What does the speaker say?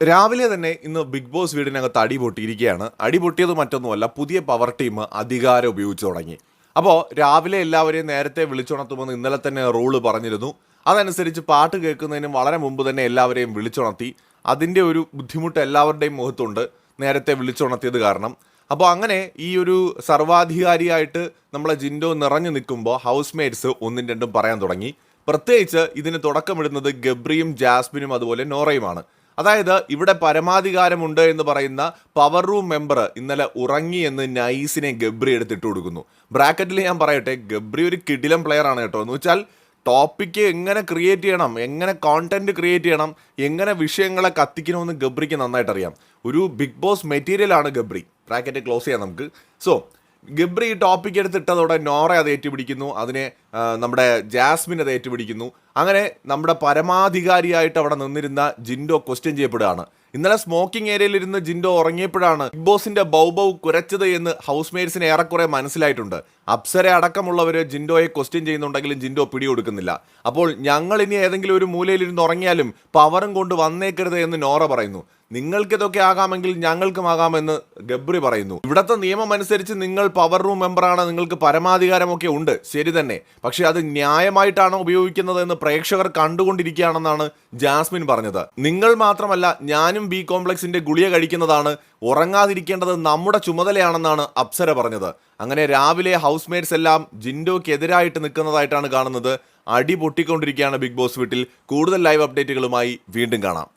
രാവിലെ തന്നെ ഇന്ന് ബിഗ് ബോസ് വീടിനകത്ത് അടി പൊട്ടിയിരിക്കുകയാണ്. അടി പൊട്ടിയത് മറ്റൊന്നുമല്ല പുതിയ പവർ ടീം അധികാരം ഉപയോഗിച്ച് തുടങ്ങി. അപ്പോൾ രാവിലെ എല്ലാവരെയും നേരത്തെ വിളിച്ചുണർത്തുമെന്ന് ഇന്നലെ തന്നെ റൂൾ പറഞ്ഞിരുന്നു. അതനുസരിച്ച് പാട്ട് കേൾക്കുന്നതിന് വളരെ മുമ്പ് തന്നെ എല്ലാവരെയും വിളിച്ചുണർത്തി. അതിന്റെ ഒരു ബുദ്ധിമുട്ട് എല്ലാവരുടെയും മുഖത്തുണ്ട് നേരത്തെ വിളിച്ചുണർത്തിയത് കാരണം. അപ്പോൾ അങ്ങനെ ഈ ഒരു സർവാധികാരിയായിട്ട് നമ്മളെ ജിൻഡോ നിറഞ്ഞു നിൽക്കുമ്പോൾ ഹൗസ് മേറ്റ്സ് ഒന്നും രണ്ടും പറയാൻ തുടങ്ങി. പ്രത്യേകിച്ച് ഇതിന് തുടക്കമിടുന്നത് ഗബ്രിയും ജാസ്മിനും അതുപോലെ നോറയുമാണ്. അതായത് ഇവിടെ പരമാധികാരമുണ്ട് എന്ന് പറയുന്ന പവർ റൂം മെമ്പർ ഇന്നലെ ഉറങ്ങി എന്ന് നൈസിനെ ഗബ്രി എടുത്തിട്ട് കൊടുക്കുന്നു. ബ്രാക്കറ്റിൽ ഞാൻ പറയട്ടെ ഗബ്രി ഒരു കിടിലം പ്ലെയർ ആണ് കേട്ടോ. എന്ന് വെച്ചാൽ ടോപ്പിക്ക് എങ്ങനെ ക്രിയേറ്റ് ചെയ്യണം എങ്ങനെ കോണ്ടന്റ് ക്രിയേറ്റ് ചെയ്യണം എങ്ങനെ വിഷയങ്ങളെ കത്തിക്കണമെന്ന് ഗബ്രിക്ക് നന്നായിട്ട് അറിയാം ഒരു ബിഗ് ബോസ് മെറ്റീരിയൽ ആണ് ഗബ്രി. ബ്രാക്കറ്റ് ക്ലോസ് ചെയ്യാം നമുക്ക്. സോ ഗബ്രി ടോപ്പിക് എടുത്തിട്ടതോടെ നോറ അത് ഏറ്റുപിടിക്കുന്നു അതിനെ നമ്മുടെ ജാസ്മിൻ അത് ഏറ്റുപിടിക്കുന്നു. അങ്ങനെ നമ്മുടെ പരമാധികാരിയായിട്ട് അവിടെ നിന്നിരുന്ന ജിൻഡോ ക്വസ്റ്റ്യൻ ചെയ്യപ്പെടുകയാണ്. ഇന്നലെ സ്മോക്കിംഗ് ഏരിയയിൽ ഇരുന്ന് ജിൻഡോ ഉറങ്ങിയപ്പോഴാണ് ബിഗ് ബോസിന്റെ ബൗബൗ കുറച്ചത് എന്ന് ഹൗസ് മേറ്റ്സിന് ഏറെക്കുറെ മനസ്സിലായിട്ടുണ്ട്. അപ്സര അടക്കമുള്ളവർ ജിൻഡോയെ ക്വസ്റ്റ്യൻ ചെയ്യുന്നുണ്ടെങ്കിലും ജിൻഡോ പിടികൊടുക്കുന്നില്ല. അപ്പോൾ ഞങ്ങൾ ഇനി ഏതെങ്കിലും ഒരു മൂലയിലിരുന്ന് ഉറങ്ങിയാലും പവറും കൊണ്ട് വന്നേക്കരുത് എന്ന് നോറ പറയുന്നു. നിങ്ങൾക്കിതൊക്കെ ആകാമെങ്കിൽ ഞങ്ങൾക്കും ആകാമെന്ന് ഗബ്രി പറയുന്നു. ഇവിടത്തെ നിയമം അനുസരിച്ച് നിങ്ങൾ പവർ റൂം മെമ്പറാണ് നിങ്ങൾക്ക് പരമാധികാരമൊക്കെ ഉണ്ട്. ശരി തന്നെ. പക്ഷെ അത് ന്യായമായിട്ടാണോ ഉപയോഗിക്കുന്നത് എന്ന് പ്രേക്ഷകർ കണ്ടുകൊണ്ടിരിക്കുകയാണെന്നാണ് ജാസ്മിൻ പറഞ്ഞത്. നിങ്ങൾ മാത്രമല്ല ഞാനും ബി കോംപ്ലക്സിന്റെ ഗുളിയ കഴിക്കുന്നതാണ് ഉറങ്ങാതിരിക്കേണ്ടത് നമ്മുടെ ചുമതലയാണെന്നാണ് അപ്സര പറഞ്ഞത്. അങ്ങനെ രാവിലെ ഹൗസ് മേറ്റ്സ് എല്ലാം ജിൻഡോക്കെതിരായിട്ട് നിൽക്കുന്നതായിട്ടാണ് കാണുന്നത്. അടി പൊട്ടിക്കൊണ്ടിരിക്കുകയാണ് ബിഗ് ബോസ് വീട്ടിൽ. കൂടുതൽ ലൈവ് അപ്ഡേറ്റുകളുമായി വീണ്ടും കാണാം.